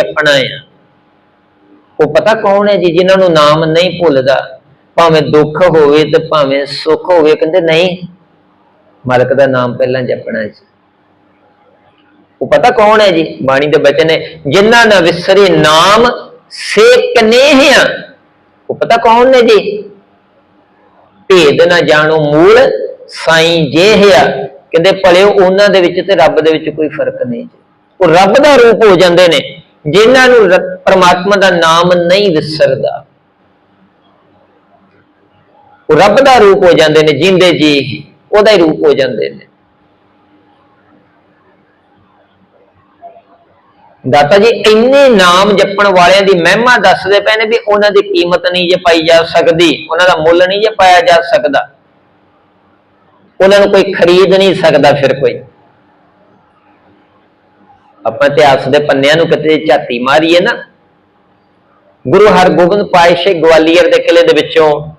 ਆਪਣਾ ਆ। ਉਹ ਪਤਾ ਕੌਣ ਹੈ ਜੀ ਜਿਨ੍ਹਾਂ ਨੂੰ ਨਾਮ ਨਹੀਂ ਭੁੱਲਦਾ? ਭਾਵੇਂ ਦੁੱਖ ਹੋਵੇ ਤੇ ਭਾਵੇਂ ਸੁੱਖ ਹੋਵੇ, ਕਹਿੰਦੇ ਨਹੀਂ। ਮਾਲਕ ਦਾ ਨਾਮ ਪਹਿਲਾਂ ਜਪਣਾ ਜੀ। ਉਹ ਪਤਾ ਕੌਣ ਹੈ ਜੀ? ਬਾਣੀ ਦੇ ਬਚਨ ਹੈ ਜਿਨ੍ਹਾਂ ਨਾ ਵਿਸਰੇ ਨਾਮ ਸੇ ਕਨੇਹਿਆ ਉਹ ਪਤਾ ਕੌਣ ਨੇ ਜੀ? ਭੇਦ ਨਾ ਜਾਣੋ ਮੂਲ, ਸਾਈਂ ਜੇਹਿਆ। ਕਹਿੰਦੇ ਭਲਿਓ ਉਹਨਾਂ ਦੇ ਵਿੱਚ ਤੇ ਰੱਬ ਦੇ ਵਿੱਚ ਕੋਈ ਫ਼ਰਕ ਨਹੀਂ ਜੀ। ਉਹ ਰੱਬ ਦਾ ਰੂਪ ਹੋ ਜਾਂਦੇ ਨੇ। ਜਿਨ੍ਹਾਂ ਨੂੰ ਰ- ਪ੍ਰਮਾਤਮਾ ਦਾ ਨਾਮ ਨਹੀਂ ਵਿਸਰਦਾ। ਉਹ ਰੱਬ ਦਾ ਰੂਪ ਹੋ ਜਾਂਦੇ ਨੇ, ਜਿੰਦੇ ਜੀ, ਉਹਦਾ ਹੀ ਰੂਪ ਹੋ ਜਾਂਦੇ ਨੇ। ਦਾਤਾ ਜੀ, ਇੰਨੇ ਨਾਮ ਜਪਣ ਵਾਲਿਆਂ ਦੀ ਮਹਿਮਾ ਦੱਸਦੇ ਪਏ ਨੇ ਵੀ ਉਹਨਾਂ ਦੀ ਕੀਮਤ ਨਹੀਂ ਜੇ ਪਾਈ ਜਾ ਸਕਦੀ, ਉਹਨਾਂ ਦਾ ਮੁੱਲ ਨਹੀਂ ਜੇ ਪਾਇਆ ਜਾ ਸਕਦਾ। ਉਹਨਾਂ ਨੂੰ ਕੋਈ ਖਰੀਦ ਨਹੀਂ ਸਕਦਾ ਫਿਰ ਕੋਈ। ਆਪਾਂ ਇਤਿਹਾਸ ਦੇ ਪੰਨਿਆਂ ਨੂੰ ਕਿਤੇ ਝਾਤੀ ਮਾਰੀਏ ਨਾ। ਗੁਰੂ ਹਰਗੋਬਿੰਦ ਪਾਤਸ਼ਾਹ ਗਵਾਲੀਅਰ ਦੇ ਕਿਲੇ ਦੇ ਵਿੱਚੋਂ